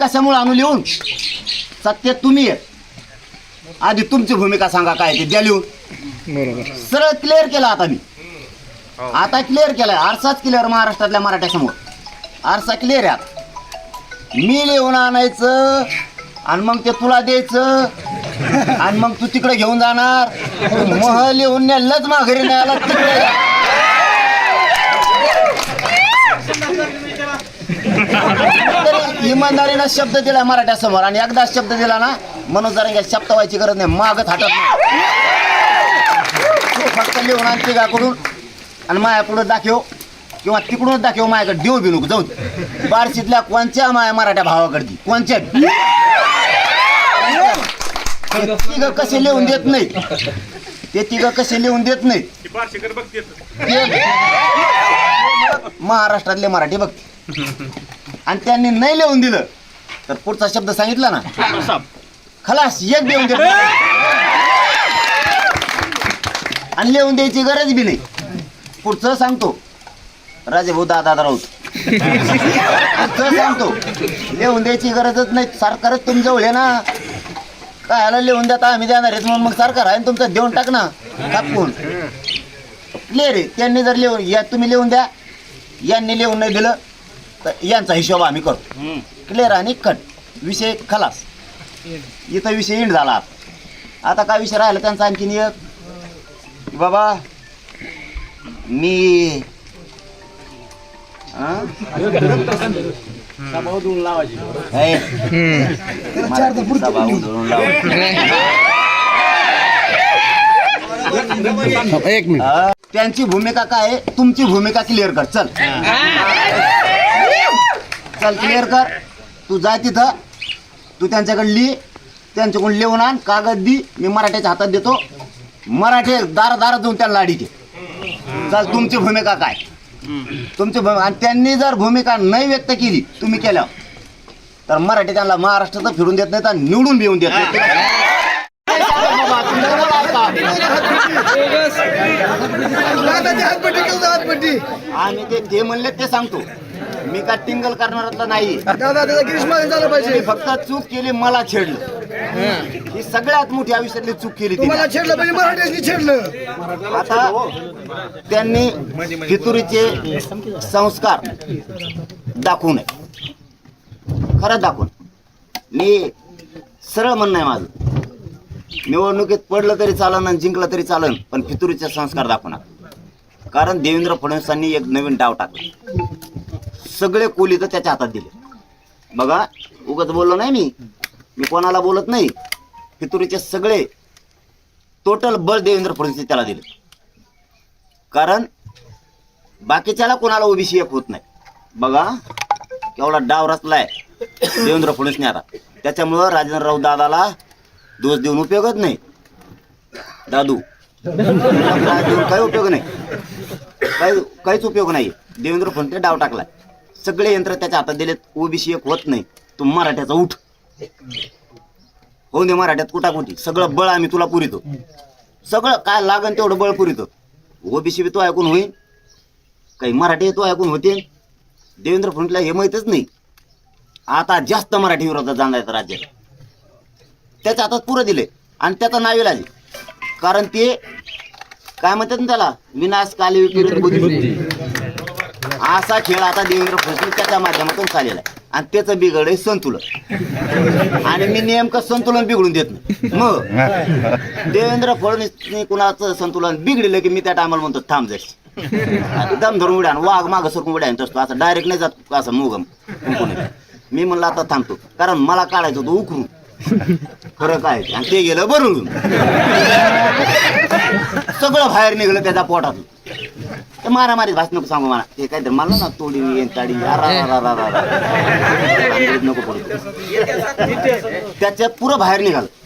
कशामुळे आणू लिहून? सत्य तुम्ही आहे आधी तुमची भूमिका सांगा काय ते द्या लिहून. बरोबर. सरळ क्लिअर केला आता मी. आता क्लिअर केलाय. आरसाच क्लिअर महाराष्ट्रातल्या मराठ्यासमोर आरसा क्लिअर आहे आता. मी लिहून आणायचं आणि मग ते तुला द्यायचं आणि मग तू तिकडे घेऊन जाणार. मह लिहून नेलंच माघारी न्यायला. तिकडे जा. तरी इमानदारीनं शब्द दिला मराठ्यासमोर आणि एकदा शब्द दिला ना म्हणून जरा शब्द व्हायची गरज नाही मागत हाटत नाही. तू फक्त लिहून आण तिघाकडून आणि माया पुढे दाखव किंवा तिकडूनच दाखव माझ्याकडे देऊ बी नको जाऊ. बार्शीतल्या कोणच्या माया मराठ्या भावाकडची? कोणच्या. ते तिघ कसे लिहून देत नाही ते तिघ कसे लिहून देत नाही ते महाराष्ट्रातले मराठी बघते. आणि त्यांनी नाही लिहून दिलं. तर पुढचा शब्द सांगितला ना. खलास एक लिहून दे. आणि लिहून द्यायची गरज बी नाही. पुढचं सांगतो. राजे भाऊ दादा राऊत. पुढचं सांगतो. लिहून द्यायची गरजच नाही. सरकारच तुमच्याजवळ आहे ना. काय लिहून द्या आम्ही देणार आहेत म्हणून मग सरकार आहे तुमचं? देऊन टाक ना. टाकून. ले रे. त्यांनी जर लिहून या तुम्ही लिहून द्या. यांनी लिहून नाही दिलं. तर यांचा हिशोब आम्ही करतो. क्लिअर आणि कट विषय खलास. इथं विषय इंड झाला. आता. आता काय विषय राहिला त्यांचा आणखीन एक? बाबा मी हा? हे, मला ती सभा उधळून लावायची. एक मिनिट. त्यांची भूमिका काय आहे? तुमची भूमिका क्लिअर कर. चल. चल क्लिअर कर. तू जा तिथं. तू त्यांच्याकडे लिही त्यांच्याकडून लिहून आण. कागद दी मी मराठ्याच्या हातात देतो. मराठी दार दार जाऊन त्यांना लाडी दे चल तुमची भूमिका काय? तुमची भूमिका आणि त्यांनी जर भूमिका नाही व्यक्त केली तुम्ही केल्या तर मराठी त्यांना महाराष्ट्राचं फिरून देत नाही तर निवडून बी देत नाही आणि ते ते म्हणले ते सांगतो. मी का टिंगल करणारातला नाही. दादा झालं पाहिजे. फक्त चूक केली मला छेडलं. ही. सगळ्यात मोठी आयुष्यातली चूक केली छेडलं म्हणजे छेडलं. आता त्यांनी फितुरीचे संस्कार दाखवू नये. खरंच दाखवून. मी सरळ म्हणणं आहे माझं. निवडणुकीत पडलं तरी चालन आणि जिंकलं तरी चालन पण फितुरीचे संस्कार दाखवणार कारण देवेंद्र फडणवीसांनी एक नवीन डाव टाकला. सगळे कोली तर त्याच्या हातात दिले. बघा उगाच बोललो नाही मी. मी कोणाला बोलत नाही. फितुरीचे सगळे टोटल बळ देवेंद्र फडणवीस त्याला दिले. कारण बाकीच्याला कोणाला ओबीसी एक होत नाही. बघा केवढा डाव रचलाय देवेंद्र फडणवीसने आता. त्याच्यामुळं राजेंद्रराव दादाला दोष देऊन उपयोगच नाही. दादू. देऊन काही उपयोग नाही. काही काहीच उपयोग नाही. देवेंद्र फडणवीस डाव टाकलाय. सगळे यंत्र त्याच्या हातात दिलेत. ओबीसी एक होत नाही. तू मराठ्याचा उठ. होऊन दे मराठ्यात कुठाकुठी सगळं बळ आम्ही तुला पुरितो. सगळं काय लागन तेवढं बळ पुरितो. ओबीसी बी तो ऐकून होईल काही मराठी तो ऐकून होते. देवेंद्र फडणवीसला हे माहीतच नाही. आता जास्त मराठी विरोधात जाणार राज्यात. त्याच्या हातात पुरं दिले आणि त्याचा नाव आहे. कारण ते काय म्हणतात ना त्याला? विनाश काली बुद्धी. असा खेळ आता देवेंद्र फडणवीस त्याच्या माध्यमातून चाललेला आहे. आणि त्याचं बिघड आहे संतुलन. आणि मी नेमकं संतुलन बिघडून देत नाही. मग देवेंद्र फडणवीसने कुणाचं संतुलन बिघडलं की मी त्या टायमाला म्हणतो थांब जायची दम धरून उड्या वाघ मागं सरकून उड्या असतो. असं डायरेक्ट नाही जात असं मुगम. मी म्हणलं आता थांबतो. कारण मला काढायचं होतं उकरून. फरक आहे. आणि ते गेलं बरळून सगळं बाहेर निघलं त्याच्या पोटातून. ते मारामारी भास नको सांगू मला. ते काय तर मला ना तोडी येन ताडी अरा, अरा, अरा, अरा. नको पडू. त्याच्यात पुरं बाहेर निघालं.